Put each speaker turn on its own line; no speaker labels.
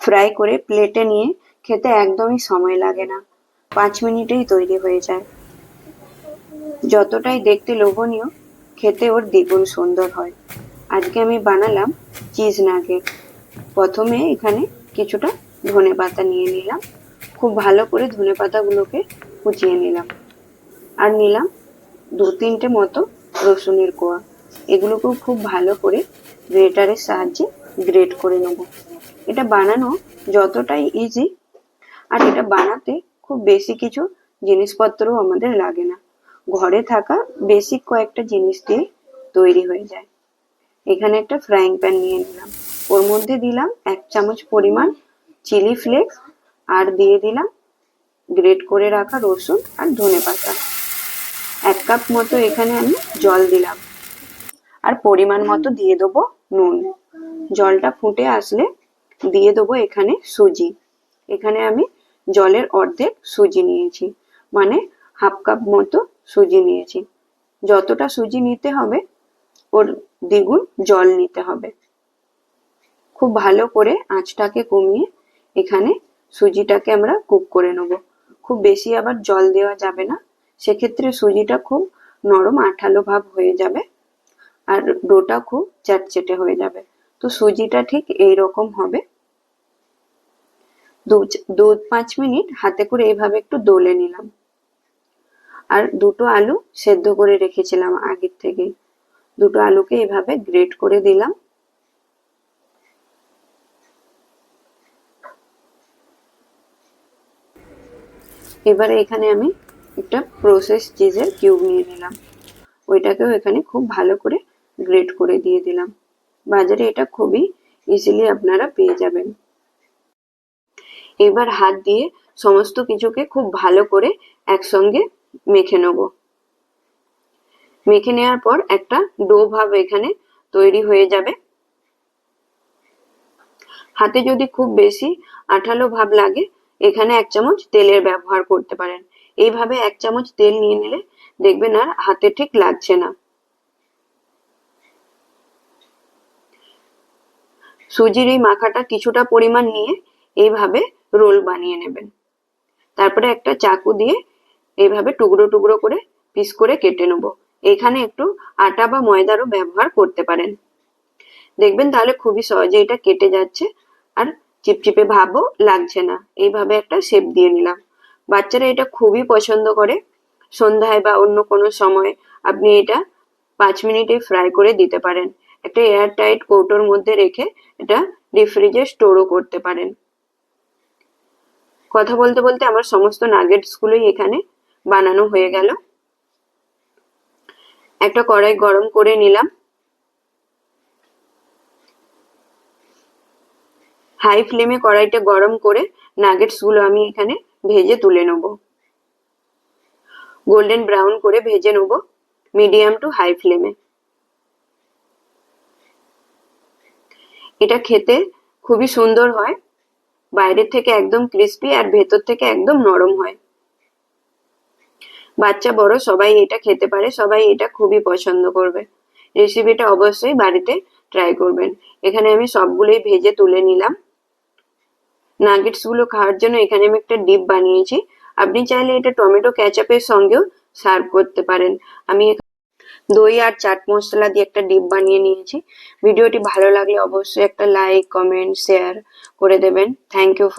Fry করে প্লেটে নিয়ে খেতে একদমই সময় লাগে না। পাঁচ মিনিটেই তৈরি হয়ে যায়। যতটাই দেখতে লোভনীয়, খেতে ওর দ্বিগুণ সুন্দর হয়। আজকে আমি বানালাম চিজ নাগেট। প্রথমে এখানে কিছুটা ধনে পাতা নিয়ে নিলাম। খুব ভালো করে ধনে পাতাগুলোকে কুচিয়ে নিলাম। আর নিলাম দু তিনটে মতো রসুনের কোয়া। এগুলোকেও খুব ভালো করে গ্রেটারের সাহায্যে গ্রেট করে নেব। এটা বানানো যতটাই ইজি আর এটা বানাতে খুব বেশি কিছু জিনিসপত্রও আমাদের লাগে না। ঘরে থাকা বেসিক কয়েকটা জিনিস দিয়ে তৈরি হয়ে যায়। এখানে একটা ফ্রাইং প্যান নিয়ে নিলাম। ওর মধ্যে দিলাম এক চামচ পরিমাণ চিলি ফ্লেক্স আর দিয়ে দিলাম গ্রেট করে রাখা রসুন আর ধনে পাতা। এক কাপ মতো এখানে আমি জল দিলাম। আর পরিমাণ মতো দিয়ে দেবো নুন। জলটা ফুটে আসলে দিয়ে দেবো এখানে সুজি। এখানে আমি জলের অর্ধেক সুজি নিয়েছি মানে হাফ কাপ মতো সুজি নিয়েছি। যতটা সুজি নিতে হবে, ওর দ্বিগুণ জল নিতে হবে। খুব ভালো করে আঁচটাকে কমিয়ে এখানে সুজিটাকে আমরা কুক করে নেব। খুব বেশি আবার জল দেওয়া যাবে না, সেক্ষেত্রে সুজিটা খুব নরম আঠালো ভাব হয়ে যাবে আর ডোটা খুব চ্যাটচেটে হয়ে যাবে। তো সুজিটা ঠিক এই রকম হবে। দু পাঁচ মিনিট হাতে করে এইভাবে একটু দোলে নিলাম। আর দুটো আলু সেদ্ধ করে রেখেছিলাম আগের থেকে। দুটো আলুকে এভাবে গ্রেট করে দিলাম। এবারে এখানে আমি একটা প্রসেস চিজের কিউব নিয়ে নিলাম। ওইটাকেও এখানে খুব ভালো করে গ্রেট করে দিয়ে দিলাম। বাজারে এটা খুবই ইজিলি আপনারা পেয়ে যাবেন। এবার হাত দিয়ে সমস্ত কিছুকে খুব ভালো করে একসঙ্গে মেখে নেব। মেখে নেওয়ার পর একটা ডো ভাব এখানে তৈরি হয়ে যাবে। হাতে যদি খুব বেশি আঠালো ভাব লাগে, এখানে এক চামচ তেলের ব্যবহার করতে পারেন। এইভাবে এক চামচ তেল নিয়ে নিলে দেখবেন আর হাতে ঠিক লাগছে না। সুজির এই মাখাটা কিছুটা পরিমাণ নিয়ে এইভাবে রোল বানিয়ে নেবেন। তারপরে একটা চাকু দিয়ে এইভাবে টুকরো টুকরো করে পিস করে কেটে নেব। এখানে একটু আটা বা ময়দারও ব্যবহার করতে পারেন। দেখবেন তাহলে খুবই সহজে এটা কেটে যাচ্ছে আর চিপচিপে ভাবও লাগছে না। এইভাবে একটা শেপ দিয়ে নিলাম। বাচ্চারা এটা খুবই পছন্দ করে। সন্ধ্যায় বা অন্য কোনো সময় আপনি এটা পাঁচ মিনিটে ফ্রাই করে দিতে পারেন। একটা এয়ার টাইট কৌটোর মধ্যে রেখে এটা ডিপ ফ্রিজে স্টোরও করতে পারেন। কথা বলতে বলতে আমার সমস্ত নাগেটস গুলোই এখানে বানানো হয়ে গেল। একটা কড়াই গরম করে নিলাম। হাই ফ্লেমে কড়াইটা গরম করে নাগেটসগুলো আমি এখানে ভেজে তুলে নেব। গোল্ডেন ব্রাউন করে ভেজে নেব মিডিয়াম টু হাই ফ্লেমে। এটা খেতে খুবই সুন্দর হয়। বাইরের থেকে একদম ক্রিস্পি আর ভেতর থেকে একদম নরম হয়। বাচ্চা, বড়, সবাই এটা খেতে পারে, সবাই এটা খুবই পছন্দ করবে। রেসিপিটা অবশ্যই বাড়িতে ট্রাই করবেন। এখানে আমি সবগুলোই ভেজে তুলে নিলাম। নাগেটসগুলো খাওয়ার জন্য এখানে আমি একটা ডিপ বানিয়েছি। আপনি চাইলে এটা টমেটো ক্যাচাপের সঙ্গেও সার্ভ করতে পারেন। আমি দই আর চাট মশলা দিয়ে একটা ডিপ বানিয়ে নিয়েছি। ভিডিওটি ভালো লাগলে অবশ্যই একটা লাইক কমেন্ট শেয়ার করে দেবেন। Thank you for